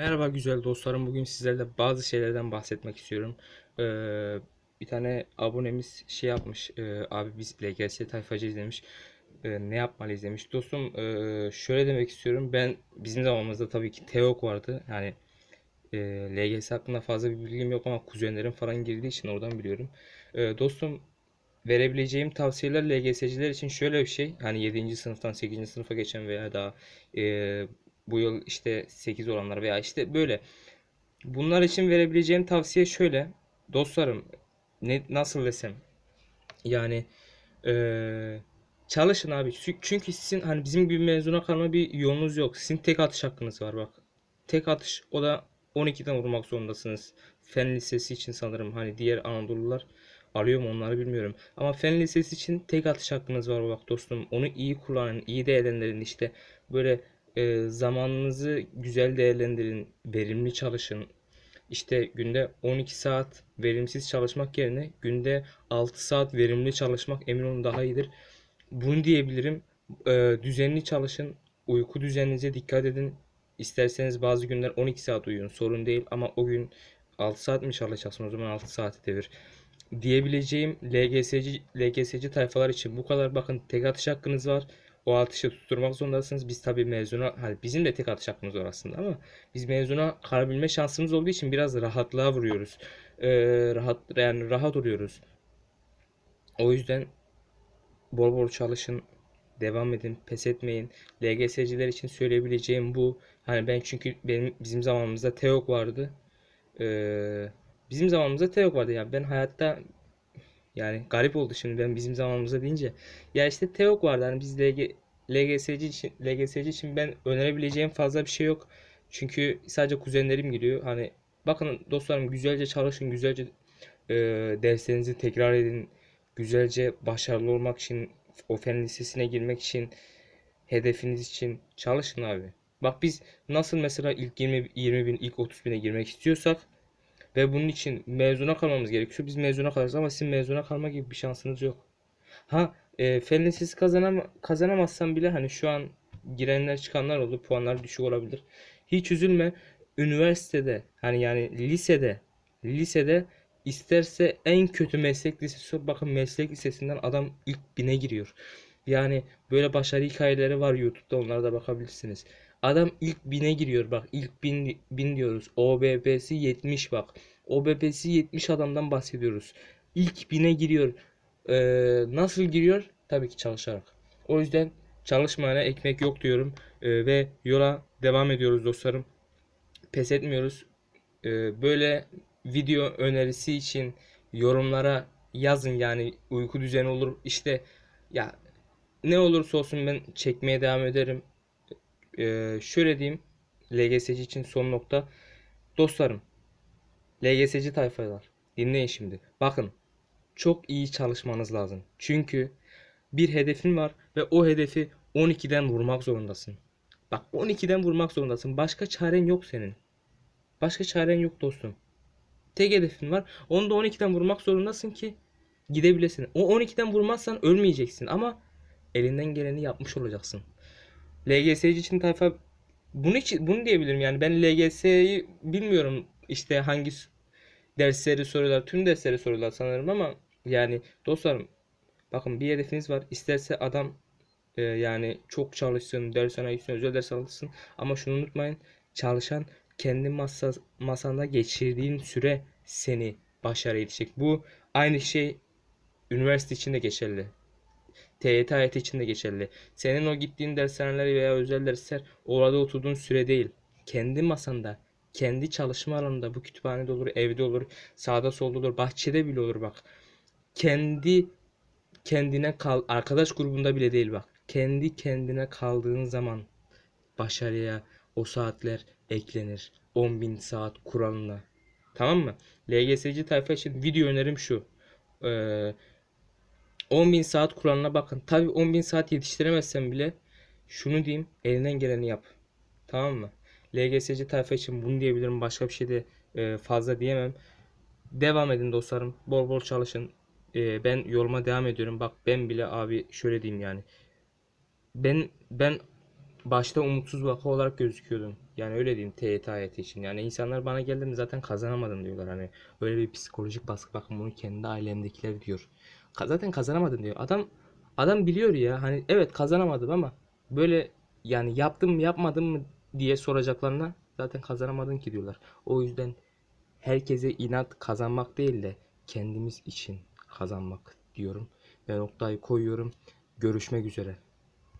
Merhaba güzel dostlarım. Bugün sizlerle bazı şeylerden bahsetmek istiyorum. Ee, bir tane abonemiz şey yapmış. e, abi biz LGS tayfacıyız demiş. Ee, ne yapmalıyız demiş. Dostum e, şöyle demek istiyorum. Ben bizim zamanımızda tabii ki TEOK vardı. Yani e, LGS hakkında fazla bir bilgim yok ama kuzenlerim falan girdiği için oradan biliyorum. E, dostum verebileceğim tavsiyeler LGS'ciler için şöyle bir şey. Hani 7. sınıftan 8. sınıfa geçen veya daha e, bu yıl işte 8 olanlar veya işte böyle. Bunlar için verebileceğim tavsiye şöyle. Dostlarım ne nasıl desem yani e, çalışın abi. Çü- Çünkü sizin hani bizim gibi mezuna kalma bir yolunuz yok. Sizin tek atış hakkınız var bak. Tek atış o da 12'den vurmak zorundasınız. Fen lisesi için sanırım hani diğer Anadolular alıyor mu onları bilmiyorum. Ama fen lisesi için tek atış hakkınız var bak dostum. Onu iyi kullanın, iyi değerlendirin işte. Böyle e, zamanınızı güzel değerlendirin, verimli çalışın. İşte günde 12 saat verimsiz çalışmak yerine günde 6 saat verimli çalışmak emin olun daha iyidir. Bunu diyebilirim. Ee, düzenli çalışın. Uyku düzeninize dikkat edin. İsterseniz bazı günler 12 saat uyuyun. Sorun değil ama o gün 6 saat mi çalışacaksın? O zaman 6 saati devir. Diyebileceğim LGS'ci, LGS'ci tayfalar için bu kadar. Bakın tek atış hakkınız var. O atışı tutturmak zorundasınız. Biz tabii mezuna, hani bizim de tek atış hakkımız var aslında ama biz mezuna kalabilme şansımız olduğu için biraz rahatlığa vuruyoruz. Ee, rahat yani rahat oluyoruz. O yüzden Bol bol çalışın. Devam edin. Pes etmeyin. LGS'ciler için söyleyebileceğim bu. Hani ben çünkü benim bizim zamanımızda TEOK vardı. Ee, bizim zamanımızda TEOK vardı. Yani ben hayatta yani garip oldu şimdi ben bizim zamanımızda deyince. Ya işte TEOK vardı. Hani biz LG, LGS'ci için, LGS'ci için ben önerebileceğim fazla bir şey yok. Çünkü sadece kuzenlerim giriyor. Hani bakın dostlarım güzelce çalışın. Güzelce e, derslerinizi tekrar edin güzelce başarılı olmak için, o fen lisesine girmek için, hedefiniz için çalışın abi. Bak biz nasıl mesela ilk 20, 20 bin, ilk 30 bine girmek istiyorsak ve bunun için mezuna kalmamız gerekiyor. Biz mezuna kalırız ama sizin mezuna kalma gibi bir şansınız yok. Ha e, fen lisesi kazanam kazanamazsan bile hani şu an girenler çıkanlar oldu. Puanlar düşük olabilir. Hiç üzülme. Üniversitede hani yani lisede lisede İsterse en kötü meslek lisesi. Bakın meslek lisesinden adam ilk bine giriyor. Yani böyle başarı hikayeleri var YouTube'da onlara da bakabilirsiniz. Adam ilk bine giriyor bak ilk bin, bin diyoruz. OBB'si 70 bak. OBB'si 70 adamdan bahsediyoruz. İlk bine giriyor. Ee, nasıl giriyor? Tabii ki çalışarak. O yüzden çalışmayana ekmek yok diyorum. Ee, ve yola devam ediyoruz dostlarım. Pes etmiyoruz. Ee, böyle video önerisi için yorumlara yazın yani uyku düzeni olur işte ya ne olursa olsun ben çekmeye devam ederim. Ee, şöyle diyeyim LGS'ci için son nokta. Dostlarım LGS'ci tayfalar dinleyin şimdi. Bakın çok iyi çalışmanız lazım. Çünkü bir hedefin var ve o hedefi 12'den vurmak zorundasın. Bak 12'den vurmak zorundasın. Başka çaren yok senin. Başka çaren yok dostum. Tek hedefin var. Onu da 12'den vurmak zorundasın ki gidebilesin. O 12'den vurmazsan ölmeyeceksin ama elinden geleni yapmış olacaksın. LGS'ci için tayfa bunu için bunu diyebilirim yani ben LGS'yi bilmiyorum işte hangi dersleri soruyorlar tüm dersleri soruyorlar sanırım ama yani dostlarım bakın bir hedefiniz var isterse adam e, yani çok çalışsın dersine gitsin özel ders alsın ama şunu unutmayın çalışan kendi masa, masanda geçirdiğin süre seni başarıya yetişecek. Bu aynı şey üniversite için de geçerli. TYT hayatı için de geçerli. Senin o gittiğin dershaneler veya özel dersler orada oturduğun süre değil. Kendi masanda, kendi çalışma alanında bu kütüphanede olur, evde olur, sağda solda olur, bahçede bile olur bak. Kendi kendine kal, arkadaş grubunda bile değil bak. Kendi kendine kaldığın zaman başarıya o saatler eklenir. 10.000 saat kuralına. Tamam mı? LGS'ci tayfa için video önerim şu. Ee, 10.000 saat kuralına bakın. Tabi 10.000 saat yetiştiremezsen bile şunu diyeyim elinden geleni yap. Tamam mı? LGS'ci tayfa için bunu diyebilirim. Başka bir şey de e, fazla diyemem. Devam edin dostlarım. Bol bol çalışın. E, ben yoluma devam ediyorum. Bak ben bile abi şöyle diyeyim yani. Ben ben başta umutsuz vaka olarak gözüküyordum. Yani öyle diyeyim TYT hayatı için. Yani insanlar bana geldiğinde zaten kazanamadın diyorlar. Hani öyle bir psikolojik baskı bakın bunu kendi ailemdekiler diyor. Zaten kazanamadın diyor. Adam adam biliyor ya hani evet kazanamadım ama böyle yani yaptım mı yapmadım mı diye soracaklarına zaten kazanamadın ki diyorlar. O yüzden herkese inat kazanmak değil de kendimiz için kazanmak diyorum. Ve noktayı koyuyorum. Görüşmek üzere.